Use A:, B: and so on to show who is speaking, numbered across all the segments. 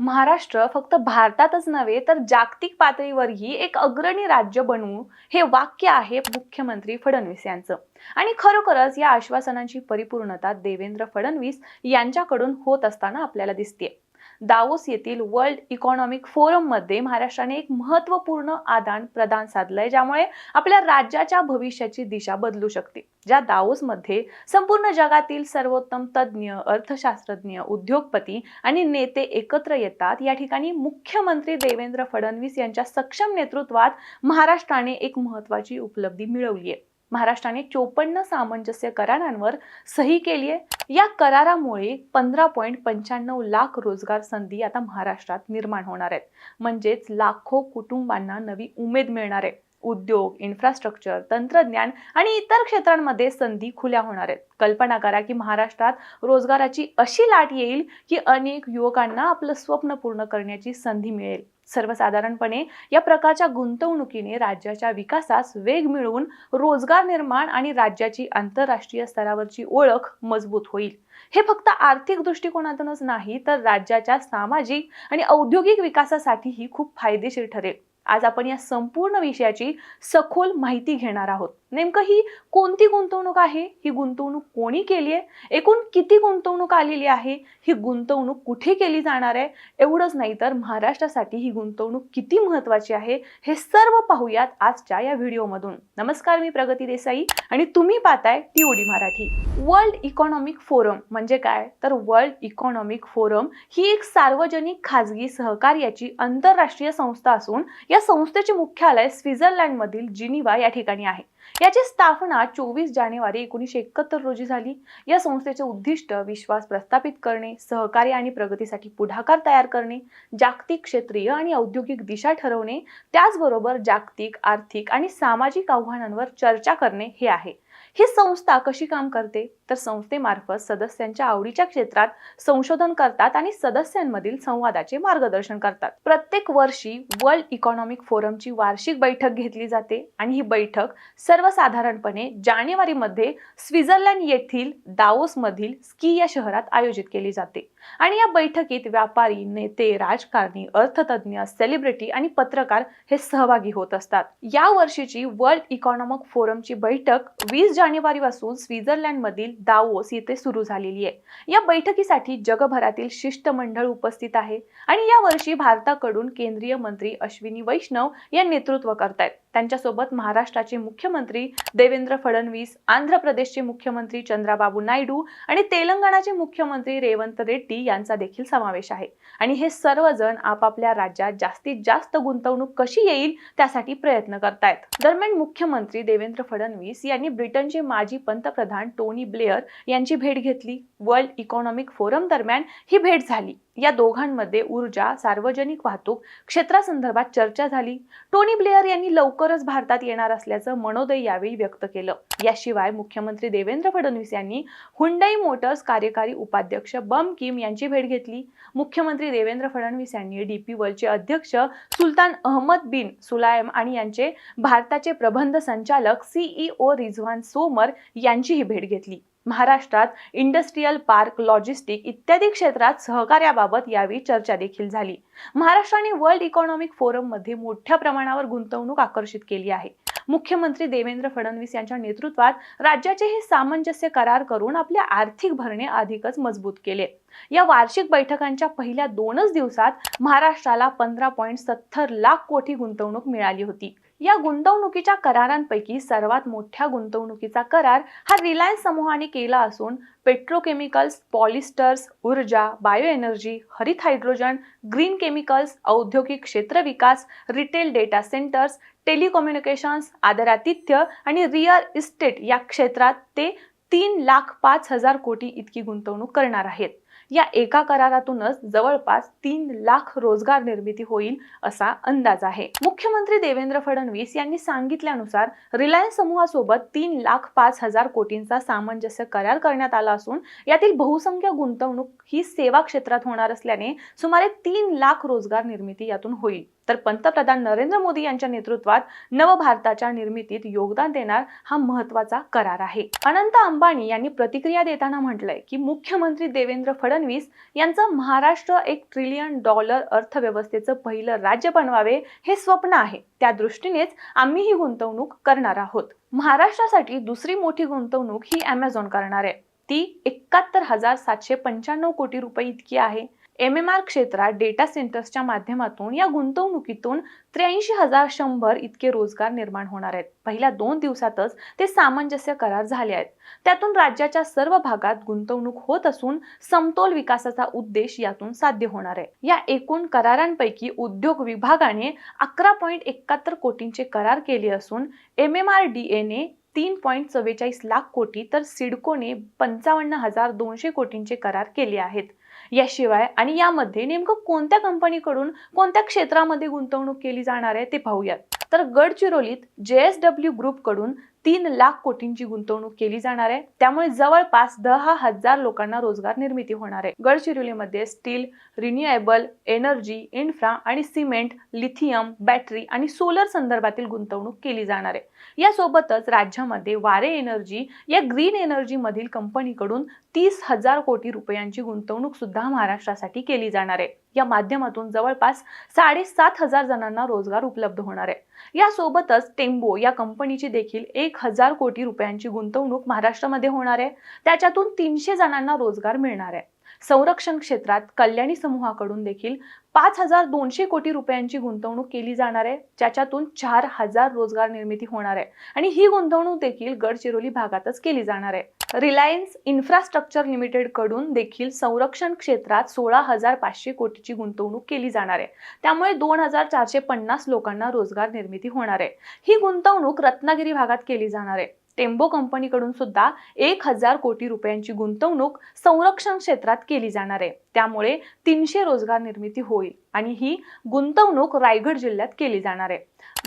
A: महाराष्ट्र फक्त भारतातच नव्हे तर जागतिक पातळीवरही एक अग्रणी राज्य बनवू हे वाक्य आहे मुख्यमंत्री फडणवीस यांचं. आणि खरोखरच या आश्वासनांची परिपूर्णता देवेंद्र फडणवीस यांच्याकडून होत असताना आपल्याला दिसते दावोस येथील वर्ल्ड इकॉनॉमिक फोरममध्ये महाराष्ट्राने एक महत्त्वपूर्ण आदान प्रदान साधलंय ज्यामुळे आपल्या राज्याच्या भविष्याची दिशा बदलू शकते. ज्या दावोसमध्ये संपूर्ण जगातील सर्वोत्तम तज्ज्ञ अर्थशास्त्रज्ञ उद्योगपती आणि नेते एकत्र येतात या ठिकाणी मुख्यमंत्री देवेंद्र फडणवीस यांच्या सक्षम नेतृत्वात महाराष्ट्राने एक महत्त्वाची उपलब्धी मिळवली आहे. महाराष्ट्राने चोपन्न सामंजस्य करारांवर सही केली आहे. या करारामुळे पंधरा पॉईंट पंच्याण्णव लाख रोजगार संधी आता महाराष्ट्रात निर्माण होणार आहेत. म्हणजेच लाखो कुटुंबांना नवी उमेद मिळणार आहे. उद्योग इन्फ्रास्ट्रक्चर तंत्रज्ञान आणि इतर क्षेत्रांमध्ये संधी खुल्या होणार आहेत. कल्पना करा की महाराष्ट्रात रोजगाराची अशी लाट येईल की अनेक युवकांना आपलं स्वप्न पूर्ण करण्याची संधी मिळेल. सर्वसाधारणपणे या प्रकारच्या गुंतवणुकीने राज्याच्या विकासास वेग मिळवून रोजगार निर्माण आणि राज्याची आंतरराष्ट्रीय स्तरावरची ओळख मजबूत होईल. हे फक्त आर्थिक दृष्टिकोनातूनच नाही तर राज्याच्या सामाजिक आणि औद्योगिक विकासासाठीही खूप फायदेशीर ठरेल. आज आपण या संपूर्ण विषयाची सखोल माहिती घेणार आहोत. नेमकं ही कोणती गुंतवणूक आहे? ही गुंतवणूक कोणी केली आहे? एकूण किती गुंतवणूक आलेली आहे? ही गुंतवणूक कुठे केली जाणार आहे? एवढंच नाही तर महाराष्ट्रासाठी ही गुंतवणूक किती महत्वाची आहे? हे सर्व पाहूयात आजच्या या व्हिडिओमधून. नमस्कार मी प्रगती देसाई आणि तुम्ही पाहताय TOD Marathi. World economic forum म्हणजे काय? तर वर्ल्ड इकॉनॉमिक फोरम ही एक सार्वजनिक खाजगी सहकार्याची आंतरराष्ट्रीय संस्था असून या संस्थेचे मुख्यालय स्वित्झर्लंडमधील जिनिवा या ठिकाणी आहे. याची स्थापना चोवीस जानेवारी एकोणीसशे एकाहत्तर रोजी झाली. या संस्थेचे उद्दिष्ट विश्वास प्रस्थापित करणे सहकार्य आणि प्रगतीसाठी पुढाकार तयार करणे जागतिक क्षेत्रीय आणि औद्योगिक दिशा ठरवणे त्याचबरोबर जागतिक आर्थिक आणि सामाजिक आव्हानांवर चर्चा करणे हे आहे. ही संस्था कशी काम करते? तर संस्थेमार्फत सदस्यांच्या आवडीच्या क्षेत्रात संशोधन करतात आणि सदस्यांमधील संवादाचे मार्गदर्शन करतात. प्रत्येक वर्षी वर्ल्ड इकॉनॉमिक फोरमची वार्षिक बैठक घेतली जाते आणि ही बैठक सर्वसाधारणपणे जानेवारीमध्ये स्वित्झर्लंड येथील दाओसमधील स्की या शहरात आयोजित केली जाते. आणि या बैठकीत व्यापारी नेते राजकारणी अर्थतज्ञ सेलिब्रिटी आणि पत्रकार हे सहभागी होत असतात. या वर्षीची वर्ल्ड इकॉनॉमिक फोरमची बैठक वीस जानेवारी पासून स्वित्झर्लंड मधील दावोस येथे सुरू झालेली आहे. या बैठकीसाठी जगभरातील शिष्टमंडळ उपस्थित आहे आणि या वर्षी भारताकडून केंद्रीय मंत्री अश्विनी वैष्णव या नेतृत्व करतायत. त्यांच्यासोबत महाराष्ट्राचे मुख्यमंत्री देवेंद्र फडणवीस आंध्र प्रदेशचे मुख्यमंत्री चंद्राबाबू नायडू आणि तेलंगणाचे मुख्यमंत्री रेवंत रेड्डी यांचा देखील समावेश आहे. आणि हे सर्वजण आपापल्या राज्यात जास्तीत जास्त गुंतवणूक कशी येईल त्यासाठी प्रयत्न करतायत. दरम्यान मुख्यमंत्री देवेंद्र फडणवीस यांनी ब्रिटनचे माजी पंतप्रधान टोनी ब्लेअर यांची भेट घेतली. वर्ल्ड इकॉनॉमिक फोरम दरम्यान ही भेट झाली. या दोघांमध्ये ऊर्जा सार्वजनिक वाहतूक क्षेत्रासंदर्भात चर्चा झाली. टोनी ब्लेअर यांनी लवकरच भारतात येणार असल्याचं मनोदय यावेळी व्यक्त केलं. याशिवाय मुख्यमंत्री देवेंद्र फडणवीस यांनी हुंडई मोटर्स कार्यकारी उपाध्यक्ष बम किम यांची भेट घेतली. मुख्यमंत्री देवेंद्र फडणवीस यांनी डीपी वर्ल्डचे अध्यक्ष सुलतान अहमद बिन सुलायम आणि यांचे भारताचे प्रबंध संचालक सीईओ रिझवान सोमर यांचीही भेट घेतली. महाराष्ट्रात इंडस्ट्रीयल पार्क लॉजिस्टिक इत्यादी क्षेत्रात सहकार्याबाबत यावेळी चर्चा देखील झाली. महाराष्ट्राने वर्ल्ड इकॉनॉमिक फोरममध्ये मोठ्या प्रमाणावर गुंतवणूक आकर्षित केली आहे. मुख्यमंत्री देवेंद्र फडणवीस यांच्या नेतृत्वात राज्याचे हे सामंजस्य करार करून आपले आर्थिक भरणे अधिकच मजबूत केले. या वार्षिक बैठकांच्या पहिल्या दोनच दिवसात महाराष्ट्राला पंधरा पॉईंट सत्तर लाख कोटी गुंतवणूक मिळाली होती. या गुंतवणुकीच्या करारांपैकी सर्वात मोठ्या गुंतवणुकीचा करार हा रिलायन्स समूहाने केला असून पेट्रोकेमिकल्स पॉलिस्टर्स ऊर्जा बायो एनर्जी हरित हायड्रोजन ग्रीन केमिकल्स औद्योगिक क्षेत्र विकास रिटेल डेटा सेंटर्स टेलिकम्युनिकेशन्स आदरातिथ्य आणि रिअल इस्टेट या क्षेत्रात ते तीन लाख पाच हजार कोटी इतकी गुंतवणूक करणार आहेत. या एका करारातूनच जवळपास तीन लाख रोजगार निर्मिती होईल असा अंदाज आहे. मुख्यमंत्री देवेंद्र फडणवीस यांनी सांगितल्यानुसार रिलायन्स समूहासोबत तीन लाख पाच हजार कोटींचा सामंजस्य करार करण्यात आला असून यातील बहुसंख्य गुंतवणूक ही सेवा क्षेत्रात होणार असल्याने सुमारे तीन लाख रोजगार निर्मिती यातून होईल. तर पंतप्रधान नरेंद्र मोदी यांच्या नेतृत्वात नवभारताच्या निर्मितीत योगदान देणार हा महत्त्वाचा करार आहे. अनंत अंबानी यांनी प्रतिक्रिया देताना म्हटलंय की मुख्यमंत्री देवेंद्र फडणवीस यांचं महाराष्ट्र एक ट्रिलियन डॉलर अर्थव्यवस्थेचं पहिलं राज्य बनवावे हे स्वप्न आहे. त्या दृष्टीनेच आम्ही ही गुंतवणूक करणार आहोत. महाराष्ट्रासाठी दुसरी मोठी गुंतवणूक ही अमेझॉन करणार. आहे ती एकाहत्तर हजार सातशे पंच्याण्णव कोटी रुपये इतकी आहे. एम एम आर क्षेत्रात डेटा सेंटर्सच्या माध्यमातून या गुंतवणुकीतून त्र्याऐंशी हजार शंभर इतके रोजगार निर्माण होणार आहेत. पहिल्या दोन दिवसातच ते सामंजस्य करार झाले आहेत. त्यातून राज्याच्या सर्व भागात गुंतवणूक होत असून समतोल विकासाचा उद्देश यातून साध्य होणार आहे. या एकूण करारांपैकी उद्योग विभागाने अकरा पॉईंट एकाहत्तर कोटींचे करार केले असून एम एम आर डी एने तीन पॉईंट चव्वेचाळीस लाख कोटी तर सिडकोने पंचावन्न हजार दोनशे कोटींचे करार केले आहेत. याशिवाय आणि यामध्ये नेमकं कोणत्या कंपनीकडून कोणत्या क्षेत्रामध्ये गुंतवणूक केली जाणार आहे ते पाहूयात. तर गडचिरोलीत जे एस डब्ल्यू ग्रुपकडून तीन लाख कोटींची गुंतवणूक केली जाणार आहे. त्यामुळे जवळपास दहा हजार लोकांना रोजगार निर्मिती होणार आहे. गडचिरोलीमध्ये स्टील रिन्युएबल एनर्जी इन्फ्रा आणि सिमेंट लिथियम बॅटरी आणि सोलर संदर्भातील गुंतवणूक केली जाणार आहे. यासोबतच राज्यामध्ये वारे एनर्जी या ग्रीन एनर्जी मधील कंपनीकडून तीस हजार कोटी रुपयांची गुंतवणूक सुद्धा महाराष्ट्रासाठी केली जाणार आहे. या माध्यमातून जवळपास साडेसात हजार जणांना रोजगार उपलब्ध होणार आहे. यासोबतच टेम्बो या कंपनीची देखील एक हजार कोटी रुपयांची गुंतवणूक महाराष्ट्रामध्ये होणार आहे. त्याच्यातून तीनशे जणांना रोजगार मिळणार आहे. संरक्षण क्षेत्रात कल्याणी समूहाकडून देखील पाच हजार दोनशे कोटी रुपयांची गुंतवणूक केली जाणार आहे. ज्याच्यातून चार हजार रोजगार निर्मिती होणार आहे. आणि ही गुंतवणूक देखील गडचिरोली भागातच केली जाणार आहे. रिलायन्स इन्फ्रास्ट्रक्चर लिमिटेडकडून देखील संरक्षण क्षेत्रात सोळा हजार पाचशे कोटीची गुंतवणूक केली जाणार आहे. त्यामुळे दोन हजार चारशे पन्नास लोकांना रोजगार निर्मिती होणार आहे. ही गुंतवणूक रत्नागिरी भागात केली जाणार आहे. टेम्बो कंपनीकडून सुद्धा एक हजार कोटी रुपयांची गुंतवणूक संरक्षण क्षेत्रात केली जाणार आहे. त्यामुळे तीनशे रोजगार निर्मिती होईल आणि ही गुंतवणूक रायगड जिल्ह्यात केली जाणार आहे.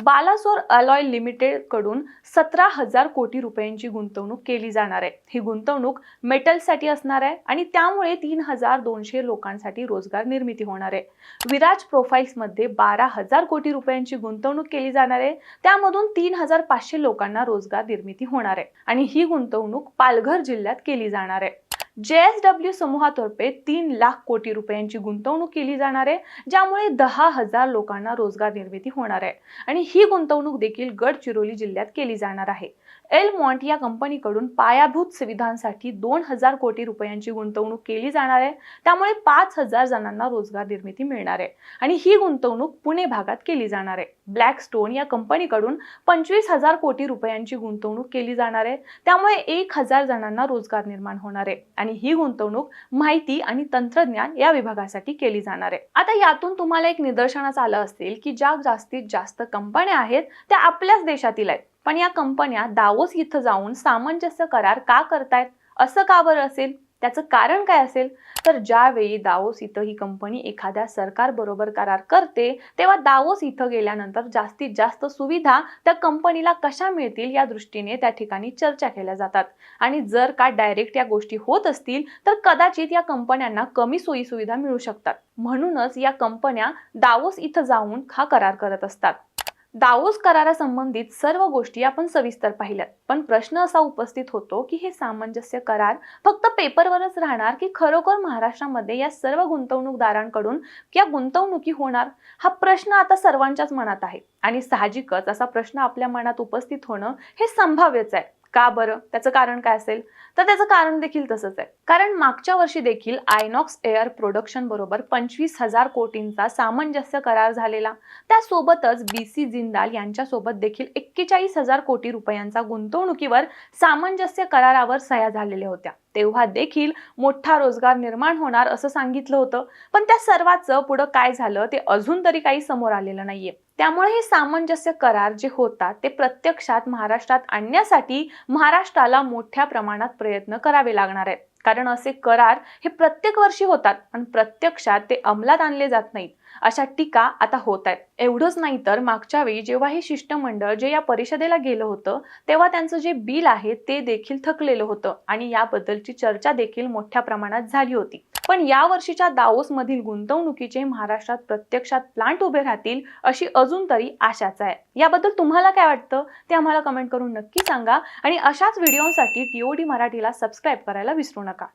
A: बालासोर अलॉय लिमिटेडकडून सतरा हजार कोटी रुपयांची गुंतवणूक केली जाणार आहे. ही गुंतवणूक मेटलसाठी असणार आहे आणि त्यामुळे तीन हजार दोनशे लोकांसाठी रोजगार निर्मिती होणार आहे. विराज प्रोफाईल्समध्ये बारा हजार कोटी रुपयांची गुंतवणूक केली जाणार आहे. त्यामधून तीन हजार पाचशे लोकांना रोजगार निर्मिती होणार आहे. आणि ही गुंतवणूक पालघर जिल्ह्यात केली जाणार आहे. जे एस डब्ल्यू समूहातर्फे तीन लाख कोटी रुपयांची गुंतवणूक केली जाणार आहे ज्यामुळे दहा हजार लोकांना रोजगार निर्मिती होणार आहे. आणि ही गुंतवणूक देखील गडचिरोली जिल्ह्यात केली जाणार आहे. एल मॉन्ट या कंपनीकडून पायाभूत सुविधांसाठी दोन हजार कोटी रुपयांची गुंतवणूक केली जाणार आहे. त्यामुळे पाच हजार जणांना रोजगार निर्मिती मिळणार आहे. आणि ही गुंतवणूक पुणे भागात केली जाणार आहे. ब्लॅक स्टोन या कंपनीकडून पंचवीस हजार कोटी रुपयांची गुंतवणूक केली जाणार आहे. त्यामुळे एक हजार जणांना रोजगार निर्माण होणार आहे. आणि ही गुंतवणूक माहिती आणि तंत्रज्ञान या विभागासाठी केली जाणार आहे. आता यातून तुम्हाला एक निदर्शनास आलं असेल की ज्या जास्तीत जास्त कंपन्या आहेत त्या आपल्याच देशातील आहेत. पण या कंपन्या दावोस इथं जाऊन सामंजस्य करार का करतायत? असं का बरं असेल? त्याचं कारण काय असेल? तर ज्यावेळी दावोस इथं ही कंपनी एखाद्या सरकार बरोबर करार करते तेव्हा दावोस इथं गेल्यानंतर जास्तीत जास्त सुविधा त्या कंपनीला कशा मिळतील या दृष्टीने त्या ठिकाणी चर्चा केल्या जातात. आणि जर का डायरेक्ट या गोष्टी होत असतील तर कदाचित या कंपन्यांना कमी सोयी सुविधा मिळू शकतात. म्हणूनच या कंपन्या दावोस इथं जाऊन हा करार करत असतात. दाऊस करारासंबंधित सर्व गोष्टी आपण सविस्तर पाहिल्यात. पण प्रश्न असा उपस्थित होतो की हे सामंजस्य करार फक्त पेपरवरच राहणार की खरोखर महाराष्ट्रामध्ये या सर्व गुंतवणूकदारांकडून या गुंतवणुकी होणार? हा प्रश्न आता सर्वांच्याच मनात आहे. आणि साहजिकच असा प्रश्न आपल्या मनात उपस्थित होणं हे संभाव्यच आहे. का बरं? त्याचं कारण काय असेल? तर त्याचं कारण देखील तसंच आहे. कारण मागच्या वर्षी देखील आयनॉक्स एअर प्रोडक्शन बरोबर पंचवीस हजार कोटींचा सामंजस्य करार झालेला. त्यासोबतच बी सी जिंदाल यांच्यासोबत देखील एक्केचाळीस हजार कोटी रुपयांचा गुंतवणुकीवर सामंजस्य करारावर सह्या झालेल्या होत्या. तेव्हा देखील मोठा रोजगार निर्माण होणार असं सांगितलं होतं. पण त्या सर्वाचं पुढं काय झालं ते अजून तरी काही समोर आलेलं नाहीये. त्यामुळे हे सामंजस्य करार जे होतात ते प्रत्यक्षात महाराष्ट्रात आणण्यासाठी महाराष्ट्राला मोठ्या प्रमाणात प्रयत्न करावे लागणार आहेत. कारण असे करार हे प्रत्येक वर्षी होतात आणि प्रत्यक्षात ते अंमलात आणले जात नाहीत. अशा टीका आता होत आहेत. एवढंच नाही तर मागच्या वेळी जेव्हा हे शिष्टमंडळ जे या परिषदेला गेलं होतं तेव्हा त्यांचं जे बिल आहे ते देखील थकलेलं होतं आणि याबद्दलची चर्चा देखील मोठ्या प्रमाणात झाली होती. पण या वर्षीच्या दाओसमधील मधील गुंतवणुकीचे महाराष्ट्रात प्रत्यक्षात प्लांट उभे राहतील अशी अजून तरी आशाच आहे. याबद्दल तुम्हाला काय वाटतं ते आम्हाला कमेंट करून नक्की सांगा आणि अशाच व्हिडिओसाठी टीओडी मराठीला सबस्क्राईब करायला विसरू नका.